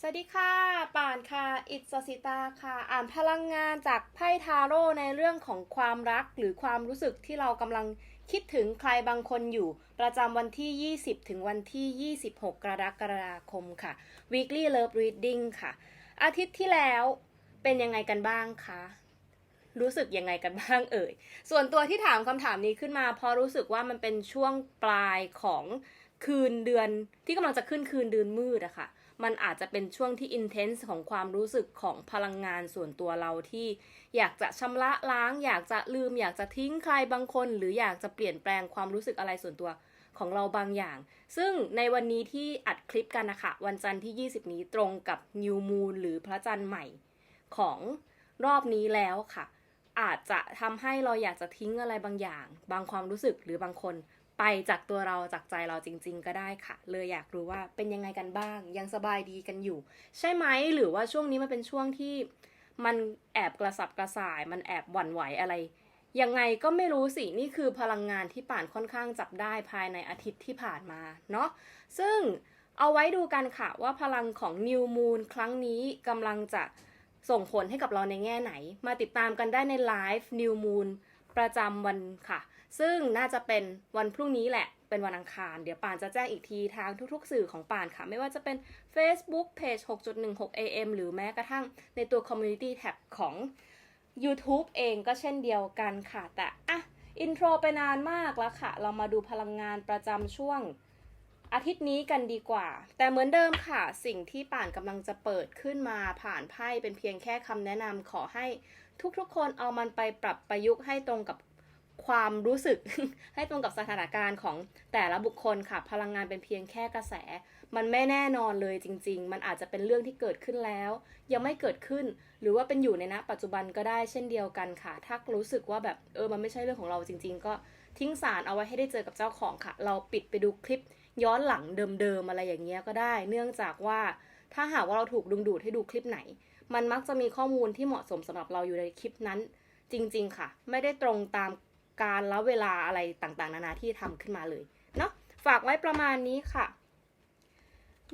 สวัสดีค่ะ ป่านค่ะ อิตสิตาค่ะ อ่านพลังงานจากไพ่ทาโร่ในเรื่องของความรักหรือความรู้สึกที่เรากำลังคิดถึงใครบางคนอยู่ ประจำวันที่ 20 ถึงวันที่ 26 กรกฎาคมค่ะ weekly love reading ค่ะ อาทิตย์ที่แล้วเป็นยังไงกันบ้างคะ รู้สึกยังไงกันบ้างเอ่ย ส่วนตัวที่ถามคำถามนี้ขึ้นมา เพราะรู้สึกว่ามันเป็นช่วงปลายของคืนเดือนที่กำลังจะขึ้นคืนเดือนมืดอะค่ะ มันอาจจะเป็นช่วงที่อินเทนส์ของความรู้สึกของพลังงานส่วนตัวเราที่อยากจะชำระล้าง อยากจะลืม อยากจะทิ้งใครบางคน หรืออยากจะเปลี่ยนแปลงความรู้สึกอะไรส่วนตัวของเราบางอย่าง ซึ่งในวันนี้ที่อัดคลิปกันนะคะ วันจันทร์ที่ 20 นี้ตรงกับ New Moon หรือพระจันทร์ใหม่ของรอบนี้แล้วค่ะ อาจจะทำให้เราอยากจะทิ้งอะไรบางอย่าง บางความรู้สึกหรือบางคน ไปจากตัวเราจากใจเราจริง ๆ ก็ได้ค่ะ เลยอยากรู้ว่าเป็นยังไงกันบ้าง ยังสบายดีกันอยู่ ใช่ไหมหรือว่าช่วงนี้มันเป็นช่วงที่มันแอบกระสับกระส่าย มันแอบหวั่นไหวอะไรยังไงก็ไม่รู้สิ นี่คือพลังงานที่ป่านค่อนข้างจับได้ภายในอาทิตย์ที่ผ่านมาเนาะซึ่งเอาไว้ดูกันค่ะว่าพลังของ New Moon ครั้งนี้กำลังจะส่งผลให้กับเราในแง่ไหน มาติดตามกันได้ในไลฟ์ New Moon ประจำวันค่ะ ซึ่งน่าจะเป็นวันพรุ่งนี้แหละเป็นวันอังคาร เดี๋ยวป่านจะแจ้งอีกทีทางทุกๆ สื่อของป่านค่ะ ไม่ว่าจะเป็น Facebook Page 6.16 AM หรือแม้กระทั่งในตัว Community Tab ของ YouTube เองก็เช่นเดียวกันค่ะ แต่อะ อินโทรไปนานมากแล้วค่ะ เรามาดูพลังงานประจำช่วงอาทิตย์นี้กันดีกว่า แต่เหมือนเดิมค่ะ สิ่งที่ป่านกำลังจะเปิดขึ้นมาผ่านไพ่เป็นเพียงแค่คำแนะนำขอให้ทุกๆ คนเอามันไปปรับประยุกต์ให้ตรงกับ ความรู้สึกให้ตรงกับสถานการณ์ของแต่ละบุคคลค่ะ พลังงานเป็นเพียงแค่กระแส มันไม่แน่นอนเลยจริง ๆ มันอาจจะเป็นเรื่องที่เกิดขึ้นแล้ว ยังไม่เกิดขึ้น หรือว่าเป็นอยู่ในณปัจจุบันก็ได้เช่นเดียวกันค่ะ ถ้ารู้สึกว่าแบบเออมันไม่ใช่เรื่องของเราจริง ๆ ก็ทิ้งสารเอาไว้ให้ได้เจอกับเจ้าของค่ะ เราปิดไปดูคลิปย้อนหลังเดิมๆอะไรอย่างเงี้ยก็ได้ เนื่องจากว่าถ้าหากว่าเราถูกดึงดูดให้ดูคลิปไหน มันมักจะมีข้อมูลที่เหมาะสมสำหรับเราอยู่ในคลิปนั้น จริง ๆ ค่ะ ไม่ได้ตรงตาม การและเวลาอะไรต่างๆ นานาที่ทำขึ้นมาเลยเนาะฝากไว้ประมาณนี้ค่ะ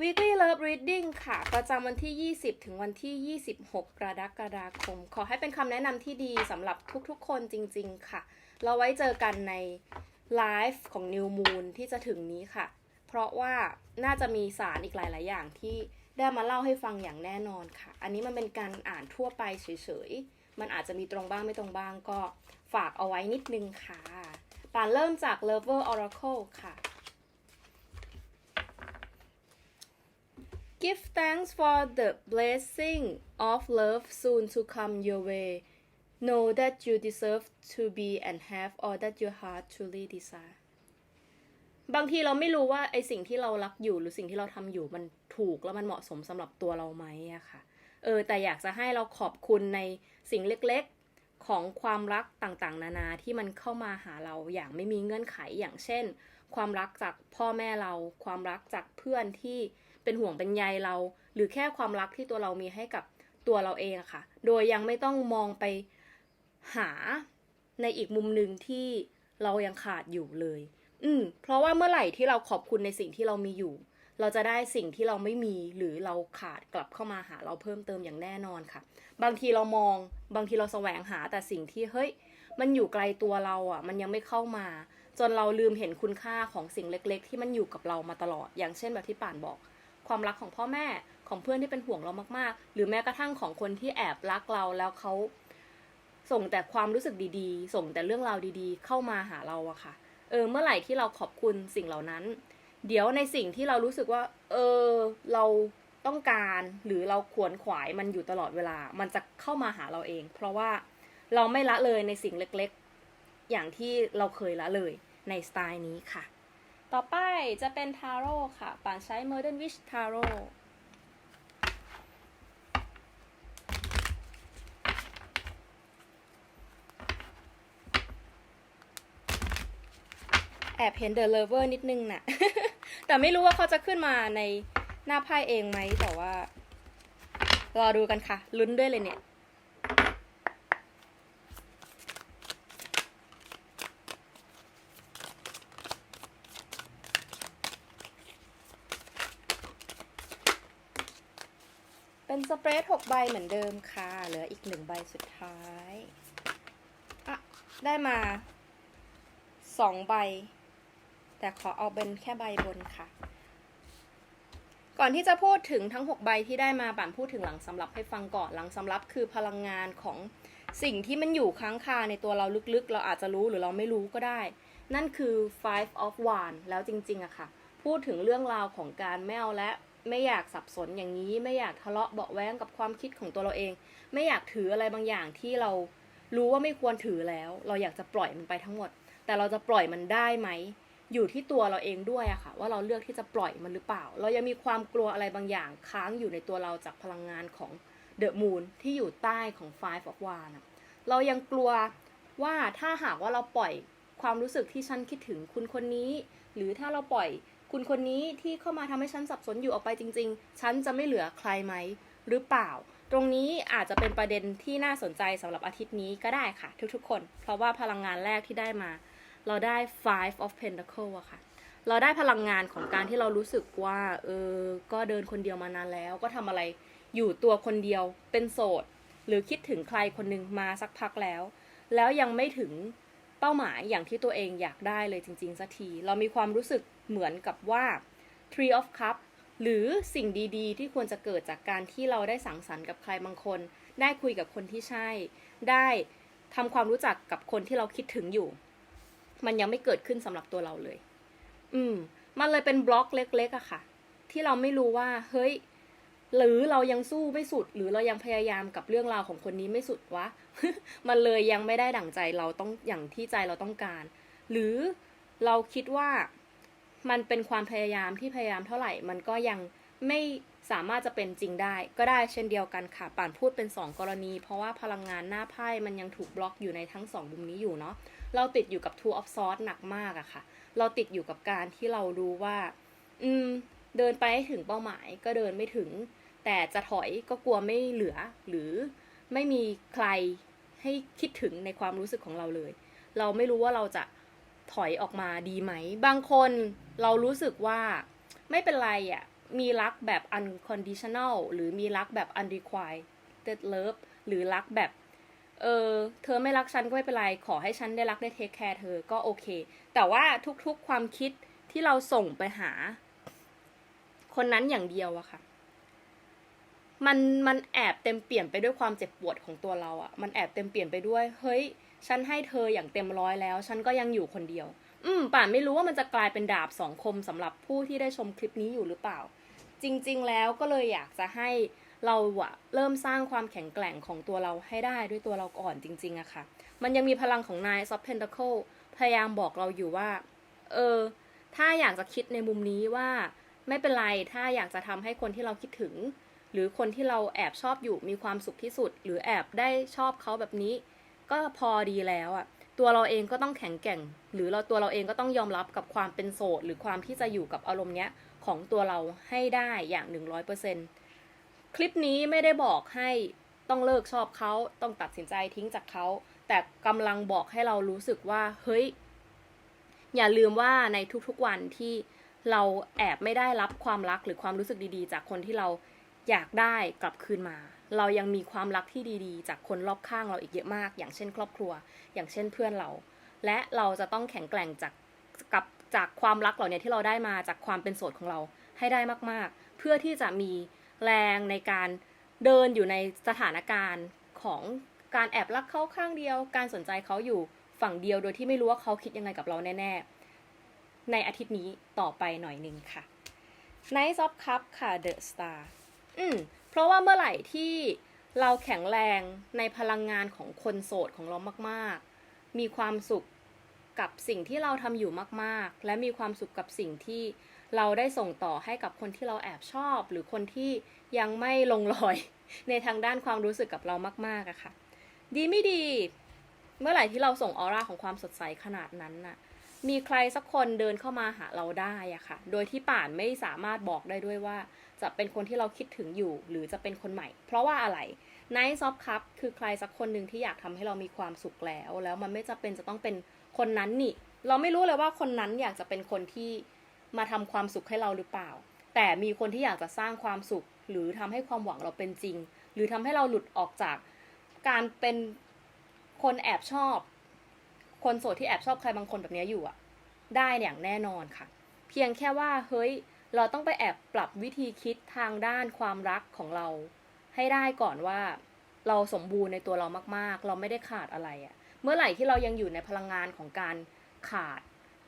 Weekly Love Reading ค่ะ ประจำวันที่ 20 ถึงวันที่ 26 กรกฎาคม ขอให้เป็นคำแนะนำที่ดีสำหรับทุกๆ คนจริง ๆ ค่ะ เราไว้เจอกันในไลฟ์ของ New Moon ที่จะถึงนี้ค่ะ เพราะว่าน่าจะมีสารอีกหลาย ๆ อย่างที่ได้มาเล่าให้ฟังอย่างแน่นอนค่ะ อันนี้มันเป็นการอ่านทั่วไปเฉย ๆ มันอาจจะมีตรงบ้างไม่ตรงบ้างก็ฝากเอาไว้นิดนึงค่ะป่านเริ่มจาก Lover Oracle ค่ะ Give thanks for the blessing of love soon to come your way. Know that you deserve to be and have all that your heart truly desire. บางทีเราไม่รู้ว่าไอสิ่งที่เรารักอยู่หรือสิ่งที่เราทำอยู่มันถูกแล้วมันเหมาะสมสำหรับตัวเราไหมอะค่ะ เออแต่อยากจะให้เราขอบคุณในสิ่งเล็กๆ ของความรักต่างๆ นานาที่มันเข้ามาหาเราอย่างไม่มีเงื่อนไขอย่างเช่น ความรักจากพ่อแม่เรา ความรักจากเพื่อนที่เป็นห่วงเป็นใยเรา หรือแค่ความรักที่ตัวเรามีให้กับตัวเราเองค่ะ โดยยังไม่ต้องมองไปหาในอีกมุมหนึ่งที่เรายังขาดอยู่เลย อืม เพราะว่าเมื่อไหร่ที่เราขอบคุณในสิ่งที่เรามีอยู่ เราจะได้สิ่งที่เราไม่มีหรือเราขาดกลับเข้ามาหาเราเพิ่มเติมอย่างแน่นอนค่ะ บางทีเรามองบางทีเราแสวงหาแต่สิ่งที่เฮ้ยมันอยู่ไกลตัวเราอะ มันยังไม่เข้ามา จนเราลืมเห็นคุณค่าของสิ่งเล็ก ๆ ที่มันอยู่กับเรามาตลอด อย่างเช่นแบบที่ป่านบอก ความรักของพ่อแม่ของเพื่อนที่เป็นห่วงเรามากๆ หรือแม้กระทั่งของคนที่แอบรักเราแล้วเขาส่งแต่ความรู้สึกดีๆ ส่งแต่เรื่องราวดีๆ เข้ามาหาเราอะค่ะ เออ เมื่อไหร่ที่เราขอบคุณสิ่งเหล่านั้น เดี๋ยวในสิ่งที่เรารู้สึกว่า เออ เราต้องการหรือเราขวนขวายมันอยู่ตลอดเวลา มันจะเข้ามาหาเราเอง เพราะว่าเราไม่ละเลยในสิ่งเล็กๆ อย่างที่เราเคยละเลยในสไตล์นี้ค่ะ ต่อไปจะเป็นทาโร่ค่ะป่านใช้ Modern Wish Tarot แอบเห็น The Lover นิดนึงน่ะ แต่ไม่รู้ว่าเขาจะขึ้นมาในหน้าไพ่เองไหมแต่ว่า รอดูกันค่ะ ลุ้นด้วยเลยเนี่ยเป็นสเปรดหกใบเหมือนเดิมค่ะ เหลืออีกหนึ่งใบสุดท้าย อะ ได้มาสองใบ แต่ขอเอาเป็นแค่ใบบนค่ะ ก่อนที่จะพูดถึงทั้ง 6 ใบที่ได้มาป่านพูดถึงหลังสำรับให้ฟังก่อนหลังสำรับคือพลังงานของสิ่งที่มันอยู่ค้างคาในตัวเราลึกๆ เราอาจจะรู้หรือเราไม่รู้ก็ได้ นั่นคือ five of wands แล้วจริงๆอะค่ะ พูดถึงเรื่องราวของการไม่เอาและไม่อยากสับสนอย่างนี้ไม่อยากทะเลาะเบาแว้งกับความคิดของตัวเราเอง ไม่อยากถืออะไรบางอย่างที่เรารู้ว่าไม่ควรถือแล้ว เราอยากจะปล่อยมันไปทั้งหมด แต่เราจะปล่อยมันได้ไหม อยู่ที่ตัวเราเองด้วยอะค่ะ ว่าเราเลือกที่จะปล่อยมันหรือเปล่า เรายังมีความกลัวอะไรบางอย่างค้างอยู่ในตัวเราจากพลังงานของเดอะมูนที่อยู่ใต้ของ Five of Wands อะเรายังกลัวว่าถ้าหากว่าเราปล่อยความรู้สึกที่ฉันคิดถึงคุณคนนี้ หรือถ้าเราปล่อยคุณคนนี้ที่เข้ามาทำให้ฉันสับสนอยู่ออกไปจริง ๆ ฉันจะไม่เหลือใครไหมหรือเปล่า ตรงนี้อาจจะเป็นประเด็นที่น่าสนใจสำหรับอาทิตย์นี้ก็ได้ค่ะ ทุกๆ คน เพราะว่าพลังงานแรกที่ได้มา เราได้ five of pentacle อะค่ะ เราได้พลังงานของการที่เรารู้สึกว่า เออ ก็เดินคนเดียวมานานแล้ว ก็ทำอะไรอยู่ตัวคนเดียว เป็นโสด หรือคิดถึงใครคนหนึ่งมาสักพักแล้ว แล้วยังไม่ถึงเป้าหมายอย่างที่ตัวเองอยากได้เลยจริงๆสักที เรามีความรู้สึกเหมือนกับว่า Three of cup หรือสิ่งดีๆ ที่ควรจะเกิดจากการที่เราได้สังสรรค์กับใครบางคน ได้คุยกับคนที่ใช่ ได้ทำความรู้จักกับคนที่เราคิดถึงอยู่ มันยังไม่เกิดขึ้นสำหรับตัวเราเลย อืม มันเลยเป็นบล็อกเล็กๆอะค่ะ ที่เราไม่รู้ว่า เฮ้ย หรือเรายังสู้ไม่สุด หรือเรายังพยายามกับเรื่องราวของคนนี้ไม่สุดวะ มันเลยยังไม่ได้ดั่งใจเราต้องอย่างที่ใจเราต้องการ หรือเราคิดว่ามันเป็นความพยายามที่พยายามเท่าไหร่ มันก็ยัง ไม่สามารถจะเป็นจริงได้ก็ได้เช่นเดียวกันค่ะ ป่านพูดเป็น 2 กรณี เพราะว่าพลังงานหน้าไพ่มันยังถูกบล็อกอยู่ในทั้งสองมุมนี้อยู่เนาะเราติดอยู่กับ Two of Swords หนักมากอะค่ะ เราติดอยู่กับการที่เรารู้ว่า อืม เดินไปให้ถึงเป้าหมายก็เดินไม่ถึง แต่จะถอยก็กลัวไม่เหลือ หรือไม่มีใครให้คิดถึงในความรู้สึกของเราเลย เราไม่รู้ว่าเราจะถอยออกมาดีไหม บางคนเรารู้สึกว่าไม่เป็นไรอะ่ะ มีรักแบบ unconditional หรือมีรักแบบ unrequited love หรือรักแบบ เออ เธอไม่รักฉันก็ไม่เป็นไร ขอให้ฉันได้รักได้เทคแคร์เธอก็โอเค แต่ว่าทุกๆความคิดที่เราส่งไปหา คนนั้นอย่างเดียวอะค่ะ มันมันแอบเต็มเปลี่ยนไปด้วยความเจ็บปวดของตัวเราอะมันแอบเต็มเปลี่ยนไปด้วย เฮ้ย ฉันให้เธออย่างเต็มร้อยแล้ว ฉันก็ยังอยู่คนเดียว อืมป่านไม่รู้ว่ามันจะกลายเป็นดาบสองคมสำหรับผู้ที่ได้ชมคลิปนี้อยู่หรือเปล่า จริง ๆ แล้วก็เลยอยากจะให้เราอะเริ่มสร้างความแข็งแกร่งของตัวเราให้ได้ด้วยตัวเราก่อนจริง ๆอะค่ะ มันยังมีพลังของนายซอฟเพน t เ c ิลพยายามบอกเราอยู่ว่า เออ ถ้าอยากจะคิดในมุมนี้ว่า ไม่เป็นไรถ้าอยากจะทำให้คนที่เราคิดถึง หรือคนที่เราแอบชอบอยู่มีความสุขที่สุด หรือแอบได้ชอบเขาแบบนี้ ก็พอดีแล้วอะ ตัวเราเองก็ต้องแข็งแกร่ง หรือเราตัวเราเองก็ต้องยอมรับกับความเป็นโสด หรือความที่จะอยู่กับอารมณ์เนี้ยของตัวเราให้ได้อย่างหนึ่งร้อยเปอร์เซ็นคลิปนี้ไม่ได้บอกให้ต้องเลิกชอบเขาต้องตัดสินใจทิ้งจากเขา แต่กำลังบอกให้เรารู้สึกว่า เฮ้ย อย่าลืมว่าในทุกๆวันที่เราแอบไม่ได้รับความรักหรือความรู้สึกดีๆ จากคนที่เราอยากได้กลับคืนมา เรายังมีความรักที่ดีๆ จากคนรอบข้างเราอีกเยอะมาก อย่างเช่น ครอบครัว อย่างเช่นเพื่อนเรา และเราจะต้องแข็งแกร่งจากกับจากความรักเหล่านี้ที่เราได้มาจากความเป็นโสดของเราให้ได้มากๆ เพื่อที่จะมีแรงในการเดินอยู่ในสถานการณ์ของการแอบรักเขาข้างเดียว การสนใจเขาอยู่ฝั่งเดียวโดยที่ไม่รู้ว่าเขาคิดยังไงกับเราแน่ ๆ ในอาทิตย์นี้ต่อไปหน่อยนึงค่ะ Nice of Cup ค่ะ The Star อืม เพราะว่าเมื่อไหร่ที่เราแข็งแรงในพลังงานของคนโสดของเรามากๆ มีความสุขกับสิ่งที่เราทำอยู่มากๆ และมีความสุขกับสิ่งที่เราได้ส่งต่อให้กับคนที่เราแอบชอบ หรือคนที่ยังไม่ลงรอย ในทางด้านความรู้สึกกับเรามากๆอะค่ะ ดีไม่ดี เมื่อไหร่ที่เราส่งออร่าของความสดใสขนาดนั้นน่ะ มีใครสักคนเดินเข้ามาหาเราได้อะค่ะ โดยที่ป่านไม่สามารถบอกได้ด้วยว่า จะเป็นคนที่เราคิดถึงอยู่หรือจะเป็นคนใหม่ เพราะว่าอะไร Nice of Cup คือใครสักคนหนึ่งที่อยากทำให้เรามีความสุขแล้ว แล้วมันไม่จะเป็นจะต้องเป็นคนนั้นนี่ เราไม่รู้เลยว่าคนนั้นอยากจะเป็นคนที่มาทำความสุขให้เราหรือเปล่า แต่มีคนที่อยากจะสร้างความสุข หรือทำให้ความหวังเราเป็นจริง หรือทำให้เราหลุดออกจากการเป็นคนแอบชอบ คนโสดที่แอบชอบใครบางคนแบบนี้อยู่อะได้อย่างแน่นอนค่ะ เพียงแค่ว่าเฮ้ยเราต้องไปแอบปรับวิธีคิดทางด้านความรักของเรา ให้ได้ก่อนว่า เราสมบูรณ์ในตัวเรามากๆ เราไม่ได้ขาดอะไรอะเมื่อไหร่ที่เรายังอยู่ในพลังงานของการขาด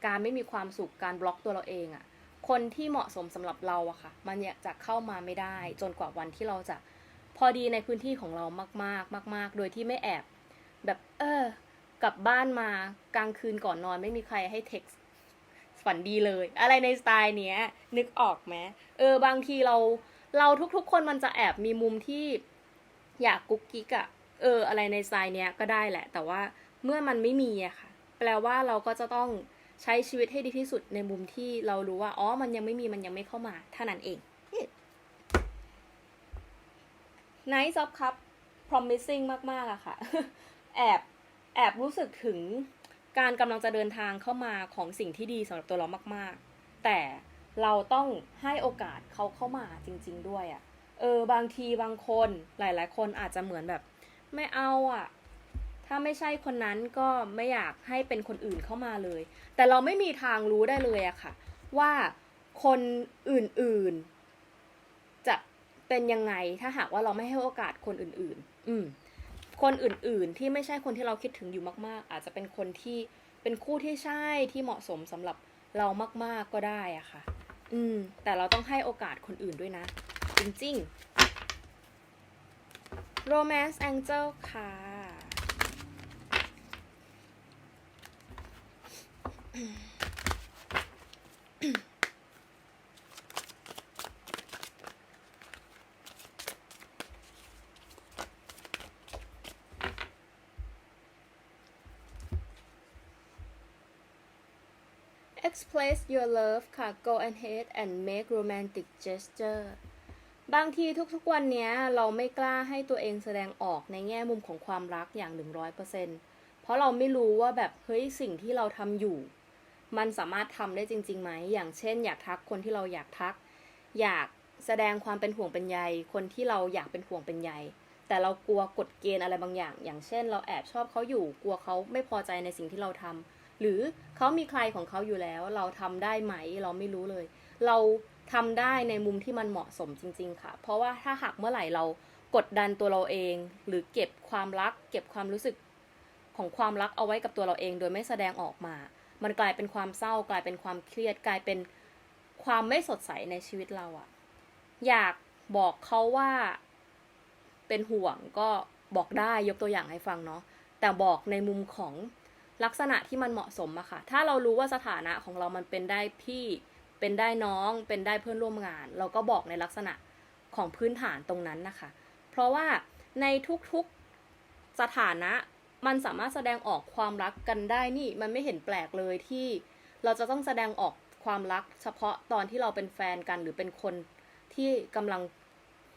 การไม่มีความสุขการบล็อกตัวเราเองอะคนที่เหมาะสมสำหรับเราอะค่ะ มันจะเข้ามาไม่ได้ จนกว่าวันที่เราจะพอดีในพื้นที่ของเรามาก ๆ มาก ๆ โดยที่ไม่แอบ แบบเออ กลับบ้านมากลางคืนก่อนนอนไม่มีใครให้เท็กซ์ฝันดีเลย อะไรในสไตล์เนี้ย นึกออกไหมเออบางทีเราเราทุกๆ คนมันจะแอบมีมุมที่อยากกุ๊กกิ๊กอะเออ อะไรในสไตล์เนี้ยก็ได้แหละ แต่ว่าเมื่อมันไม่มีอะค่ะ แปลว่าเราก็จะต้องใช้ชีวิตให้ดีที่สุดในมุมที่เรารู้ว่า อ๋อ มันยังไม่มีมันยังไม่เข้ามาเท่านั้นเอง Nice of Cup promising มาก ๆอะค่ะ แอบ แอบรู้สึกถึงการกำลังจะเดินทางเข้ามาของสิ่งที่ดีสำหรับตัวเรามาก ๆ แต่เราต้องให้โอกาสเขาเข้ามาจริง ๆ ด้วยอะเออบางทีบางคนหลาย ๆ คนอาจจะเหมือนแบบ ไม่เอาอะ ถ้าไม่ใช่คนนั้นก็ไม่อยากให้เป็นคนอื่นเข้ามาเลย แต่เราไม่มีทางรู้ได้เลยอะค่ะ ว่าคนอื่น ๆ จะเป็นยังไงถ้าหากว่าเราไม่ให้โอกาสคนอื่น ๆ อืม คนอื่นๆ ที่ไม่ใช่คนที่เราคิดถึงอยู่มาก ๆ อาจจะเป็นคนที่เป็นคู่ที่ใช่ที่เหมาะสมสำหรับเรามาก ๆก็ได้อะค่ะ อืม แต่เราต้องให้โอกาสคนอื่นด้วยนะ จริงๆ Romance Angel ค่ะ express your love ค่ะ go ahead and make romantic gesture บางทีทุกๆวันเนี้ยเราไม่กล้าให้ตัวเองแสดงออกในแง่มุมของความรักอย่าง 100%เพราะเราไม่รู้ว่าแบบเฮ้ยสิ่งที่เราทำอยู่ มันสามารถทำได้จริงๆไหม อย่างเช่น อยากทักคนที่เราอยากทัก อยากแสดงความเป็นห่วงเป็นใย คนที่เราอยากเป็นห่วงเป็นใย แต่เรากลัวกฎเกณฑ์อะไรบางอย่าง อย่างเช่น เราแอบชอบเขาอยู่ กลัวเขาไม่พอใจในสิ่งที่เราทำ หรือเขามีใครของเขาอยู่แล้ว เราทำได้ไหมเราไม่รู้เลย เราทำได้ในมุมที่มันเหมาะสมจริง ๆ ค่ะ เพราะว่าถ้าหากเมื่อไหร่เรากดดันตัวเราเอง หรือเก็บความรัก เก็บความรู้สึกของความรักเอาไว้กับตัวเราเอง โดยไม่แสดงออกมา มันกลายเป็นความเศร้า กลายเป็นความเครียด กลายเป็นความไม่สดใสในชีวิตเราอะอยากบอกเขาว่าเป็นห่วงก็บอกได้ยกตัวอย่างให้ฟังเนาะแต่บอกในมุมของ ลักษณะที่มันเหมาะสมอะค่ะ ถ้าเรารู้ว่าสถานะของเรามันเป็นได้พี่ เป็นได้น้อง เป็นได้เพื่อนร่วมงาน เราก็บอกในลักษณะของพื้นฐานตรงนั้นนะคะ เพราะว่าในทุกๆสถานะมันสามารถแสดงออกความรักกันได้นี่ มันไม่เห็นแปลกเลยที่เราจะต้องแสดงออกความรัก เฉพาะตอนที่เราเป็นแฟนกันหรือเป็นคนที่กำลัง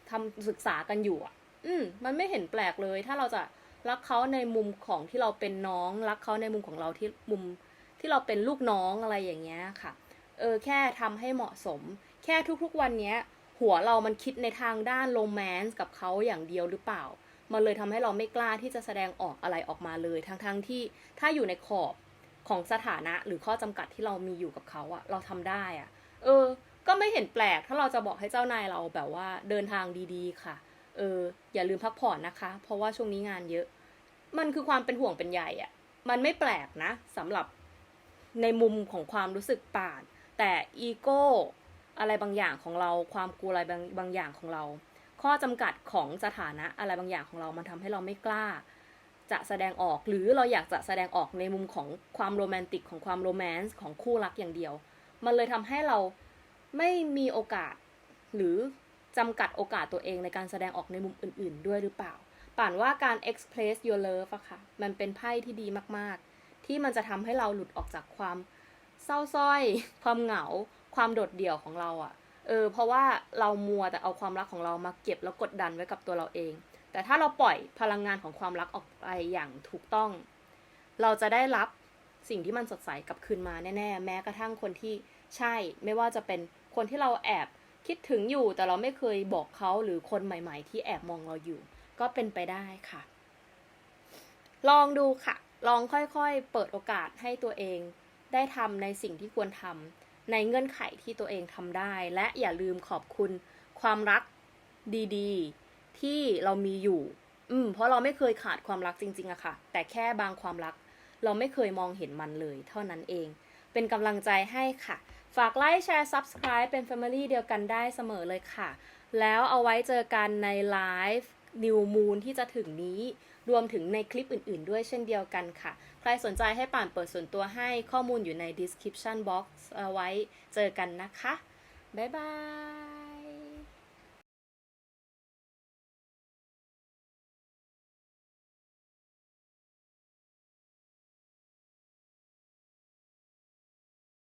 ทำศึกษากันอยู่อะ อืม มันไม่เห็นแปลกเลย ถ้าเราจะ รักเขาในมุมของที่เราเป็นน้อง รักเขาในมุมของเราที่มุมที่เราเป็นลูกน้องอะไรอย่างเงี้ยค่ะ เออแค่ทำให้เหมาะสม แค่ทุกๆวันเนี้ย หัวเรามันคิดในทางด้านโรแมนต์กับเขาอย่างเดียวหรือเปล่า มันเลยทำให้เราไม่กล้าที่จะแสดงออกอะไรออกมาเลย ทั้งๆทที่ถ้าอยู่ในขอบของสถานะหรือข้อจำกัดที่เรามีอยู่กับเขาอะเราทำได้อะเออ ก็ไม่เห็นแปลกถ้าเราจะบอกให้เจ้านายเราแบบว่าเดินทางดีๆ ค่ะ เอออย่าลืมพักผ่อนนะคะ เพราะว่าช่วงนี้งานเยอะ มันคือความเป็นห่วงเป็นใยอะมันไม่แปลกนะสำหรับในมุมของความรู้สึกป่าน แต่อีโก้อะไรบางอย่างของเรา ความกลัวอะไรบางบางอย่างของเรา ข้อจำกัดของสถานะอะไรบางอย่างของเรา มันทำให้เราไม่กล้า จะแสดงออกหรือเราอยากจะแสดงออกในมุมของความโรแมนติกของความโรแมนต์ของคู่รักอย่างเดียว มันเลยทำให้เราไม่มีโอกาสหรือ จำกัดโอกาสตัวเองในการแสดงออกในมุมอื่น ๆ ด้วยหรือเปล่า ป่านว่าการ express your love อะค่ะ มันเป็นไพ่ที่ดีมากๆ ที่มันจะทำให้เราหลุดออกจากความเศร้าส้อย ความเหงา ความโดดเดี่ยวของเราอะเออ เพราะว่าเรามัวแต่เอาความรักของเรามาเก็บแล้วกดดันไว้กับตัวเราเอง แต่ถ้าเราปล่อยพลังงานของความรักออกไปอย่างถูกต้อง เราจะได้รับสิ่งที่มันสดใสกลับคืนมาแน่ๆ แม้กระทั่งคนที่ใช่ ไม่ว่าจะเป็นคนที่เราแอบ คิดถึงอยู่แต่เราไม่เคยบอกเขาหรือคนใหม่ ๆ ที่แอบมองเราอยู่ ก็เป็นไปได้ค่ะ ลองดูค่ะ ลองค่อยๆ เปิดโอกาสให้ตัวเอง ได้ทำในสิ่งที่ควรทำในเงื่อนไขที่ตัวเองทำได้ และอย่าลืมขอบคุณความรักดีๆ ที่เรามีอยู่ อืม เพราะเราไม่เคยขาดความรักจริง ๆอะค่ะ แต่แค่บางความรัก เราไม่เคยมองเห็นมันเลย เท่านั้นเอง เป็นกำลังใจให้ค่ะ ฝากไลค์แชร์ Subscribe เป็น Family เดียวกันได้เสมอเลยค่ะ แล้วเอาไว้เจอกันในไลฟ์ New Moon ที่จะถึงนี้ รวมถึงในคลิปอื่นๆ ด้วยเช่นเดียวกันค่ะ ใครสนใจให้ป่านเปิดส่วนตัวให้ข้อมูลอยู่ใน description box เอาไว้เจอกันนะคะ บ๊ายบาย